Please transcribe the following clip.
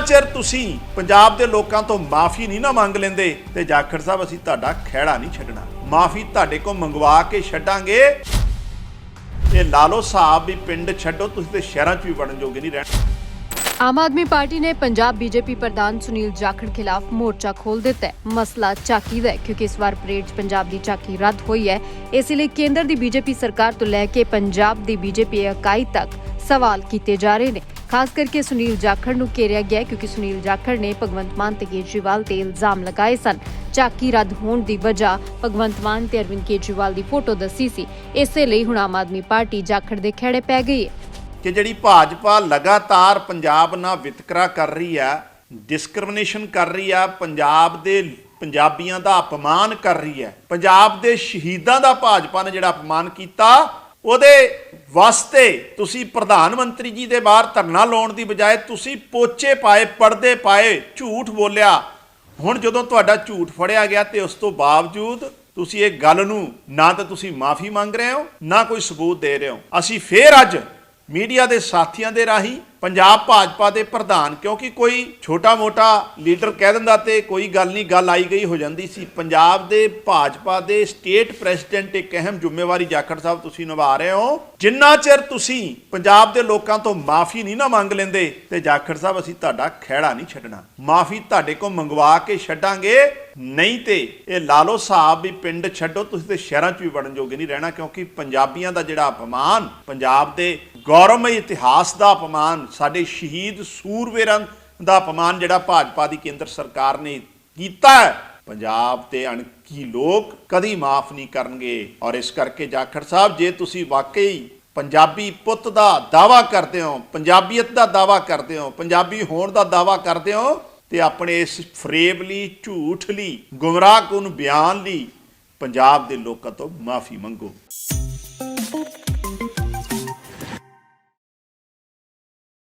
ਚਿਰ ਤੁਸੀਂ ਪੰਜਾਬ ਦੇ ਲੋਕਾਂ ਤੋਂ ਮਾਫੀ ਨਹੀਂ ਨਾ ਮੰਗ ਲੈਂਦੇ ਤੇ ਜਾਖੜ ਸਾਹਿਬ, ਅਸੀਂ ਤੁਹਾਡਾ ਖਹਿੜਾ ਨਹੀਂ ਛੱਡਣਾ। ਮਾਫੀ ਤੁਹਾਡੇ ਕੋਲ ਮੰਗਵਾ ਕੇ ਛੱਡਾਂਗੇ। ਇਹ ਲਾ ਲਓ ਵੀ ਪਿੰਡ ਛੱਡੋ, ਤੁਸੀਂ ਤੇ ਸ਼ਹਿਰਾਂ 'ਚ ਵੀ ਵੜਨ ਜੋਗੇ ਨਹੀਂ ਰਹਿਣਾ। ਆਮ ਆਦਮੀ ਪਾਰਟੀ ਨੇ ਪੰਜਾਬ ਬੀਜੇਪੀ ਪ੍ਰਧਾਨ ਸੁਨੀਲ ਜਾਖੜ ਖਿਲਾਫ ਮੋਰਚਾ ਖੋਲ ਦਿੱਤਾ ਹੈ। ਮਸਲਾ ਚਾਕੀ ਦਾ ਹੈ, ਕਿਉਂਕਿ ਇਸ ਵਾਰ ਪਰੇਡ 'ਚ ਪੰਜਾਬ ਦੀ ਚਾਕੀ ਰੱਦ ਹੋਈ ਹੈ। ਇਸ ਲਈ ਕੇਂਦਰ ਦੀ ਬੀਜੇਪੀ ਸਰਕਾਰ ਤੋਂ ਲੈ ਕੇ ਪੰਜਾਬ ਦੀ ਬੀਜੇਪੀ ਇਕਾਈ ਤੱਕ ਸਵਾਲ ਕੀਤੇ ਜਾ ਰਹੇ ਨੇ। ਖਾਸ ਕਰਕੇ ਸੁਨੀਲ ਜਾਖੜ ਨੂੰ ਘੇਰਿਆ ਗਿਆ ਕਿਉਂਕਿ ਸੁਨੀਲ ਜਾਖੜ ਨੇ ਭਗਵੰਤ ਮਾਨ ਤੇ ਕੇਜਰੀਵਾਲ ਤੇ ਇਲਜ਼ਾਮ ਲਗਾਏ ਸਨ। ਚਾਕੀ ਰੱਦ ਹੋਣ ਦੀ ਵਜ੍ਹਾ ਭਗਵੰਤ ਮਾਨ ਤੇ ਅਰਵਿੰਦ ਕੇਜਰੀਵਾਲ ਦੀ ਫੋਟੋ ਦੱਸੀ ਸੀ। ਇਸੇ ਲਈ ਹੁਣ ਆਮ ਆਦਮੀ ਪਾਰਟੀ ਜਾਖੜ ਦੇ ਖੇੜੇ ਪੈ ਗਈ ਹੈ। ਕਿ ਜਿਹੜੀ ਭਾਜਪਾ ਲਗਾਤਾਰ ਪੰਜਾਬ ਨਾਲ ਵਿਤਕਰਾ ਕਰ ਰਹੀ ਆ ਡਿਸਕ੍ਰਿਮੀਨੇਸ਼ਨ ਕਰ ਰਹੀ ਆ ਪੰਜਾਬ ਦੇ ਪੰਜਾਬੀਆਂ ਦਾ ਅਪਮਾਨ ਕਰ ਰਹੀ ਹੈ, ਪੰਜਾਬ ਦੇ ਸ਼ਹੀਦਾਂ ਦਾ ਭਾਜਪਾ ਨੇ ਜਿਹੜਾ ਅਪਮਾਨ ਕੀਤਾ ਉਹਦੇ ਵਾਸਤੇ ਤੁਸੀਂ ਪ੍ਰਧਾਨ ਮੰਤਰੀ ਜੀ ਦੇ ਬਾਹਰ ਧਰਨਾ ਲਾਉਣ ਦੀ ਬਜਾਏ ਤੁਸੀਂ ਪੋਚੇ ਪਾਏ, ਪਰਦੇ ਪਾਏ, ਝੂਠ ਬੋਲਿਆ। ਹੁਣ ਜਦੋਂ ਤੁਹਾਡਾ ਝੂਠ ਫੜਿਆ ਗਿਆ ਤੇ ਉਸ ਤੋਂ ਬਾਵਜੂਦ ਤੁਸੀਂ ਇਹ ਗੱਲ ਨੂੰ ਨਾ ਤਾਂ ਤੁਸੀਂ ਮਾਫੀ ਮੰਗ ਰਹੇ ਹੋ, ਨਾ ਕੋਈ ਸਬੂਤ ਦੇ ਰਹੇ ਹੋ। ਅਸੀਂ ਫੇਰ ਅੱਜ ਮੀਡੀਆ ਦੇ ਸਾਥੀਆਂ ਦੇ ਰਾਹੀਂ ਪੰਜਾਬ ਭਾਜਪਾ ਦੇ ਪ੍ਰਧਾਨ, ਕਿਉਂਕਿ ਕੋਈ ਛੋਟਾ-ਮੋਟਾ ਲੀਡਰ ਕਹਿ ਦਿੰਦਾ ਤੇ ਕੋਈ ਗੱਲ ਨਹੀਂ, ਗੱਲ ਆਈ ਗਈ, ਹੋ ਜਾਂਦੀ ਸੀ। ਪੰਜਾਬ ਦੇ ਭਾਜਪਾ ਦੇ ਸਟੇਟ ਪ੍ਰੈਜ਼ੀਡੈਂਟ ਇੱਕ ਅਹਿਮ ਜ਼ਿੰਮੇਵਾਰੀ, ਜਾਖੜ ਸਾਹਿਬ ਤੁਸੀਂ ਨਿਭਾ ਰਹੇ ਹੋ। ਜਿੰਨਾ ਚਿਰ ਤੁਸੀਂ ਪੰਜਾਬ ਦੇ ਲੋਕਾਂ ਤੋਂ ਮਾਫੀ ਨਹੀਂ ਨਾ ਮੰਗ ਲੈਂਦੇ ਤੇ ਜਾਖੜ ਸਾਹਿਬ, ਅਸੀਂ ਤੁਹਾਡਾ ਖਹਿੜਾ ਨਹੀਂ ਛੱਡਣਾ। ਮਾਫੀ ਤੁਹਾਡੇ ਕੋਲ ਮੰਗਵਾ ਕੇ ਛੱਡਾਂਗੇ, ਨਹੀਂ ਤੇ ਇਹ ਲਾ ਲਓ ਸਾਹਿਬ ਵੀ ਪਿੰਡ ਛੱਡੋ, ਤੁਸੀਂ ਤੇ ਸ਼ਹਿਰਾਂ 'ਚ ਵੀ ਵੜਨ ਜੋਗੇ ਨਹੀਂ ਰਹਿਣਾ, ਕਿਉਂਕਿ ਪੰਜਾਬੀਆਂ ਦਾ ਜਿਹੜਾ ਅਪਮਾਨ, ਪੰਜਾਬ ਦੇ ਗੌਰਵਮਈ ਇਤਿਹਾਸ ਦਾ ਅਪਮਾਨ, ਸਾਡੇ ਸ਼ਹੀਦ ਸੂਰਵੀਰਾਂ ਦਾ ਅਪਮਾਨ ਜਿਹੜਾ ਭਾਜਪਾ ਦੀ ਕੇਂਦਰ ਸਰਕਾਰ ਨੇ ਕੀਤਾ ਪੰਜਾਬ ਤੇ ਅਣਖੀ ਲੋਕ ਕਦੀ ਮਾਫ ਨਹੀਂ ਕਰਨਗੇ। ਔਰ ਇਸ ਕਰਕੇ ਜਾਖੜ ਸਾਹਿਬ, ਜੇ ਤੁਸੀਂ ਵਾਕਈ ਪੰਜਾਬੀ ਪੁੱਤ ਦਾ ਦਾਵਾ ਕਰਦੇ ਹੋ, ਪੰਜਾਬੀਅਤ ਦਾ ਦਾਵਾ ਕਰਦੇ ਹੋ, ਪੰਜਾਬੀ ਹੋਣ ਦਾ ਦਾਵਾ ਕਰਦੇ ਹੋ, ਤੇ ਆਪਣੇ ਇਸ ਫਰੇਬ ਲਈ ਝੂਠ ਲਈ, ਗੁੰਮਰਾਹਕੁਨ ਬਿਆਨ ਲਈ ਪੰਜਾਬ ਦੇ ਲੋਕਾਂ ਤੋਂ ਮਾਫੀ ਮੰਗੋ।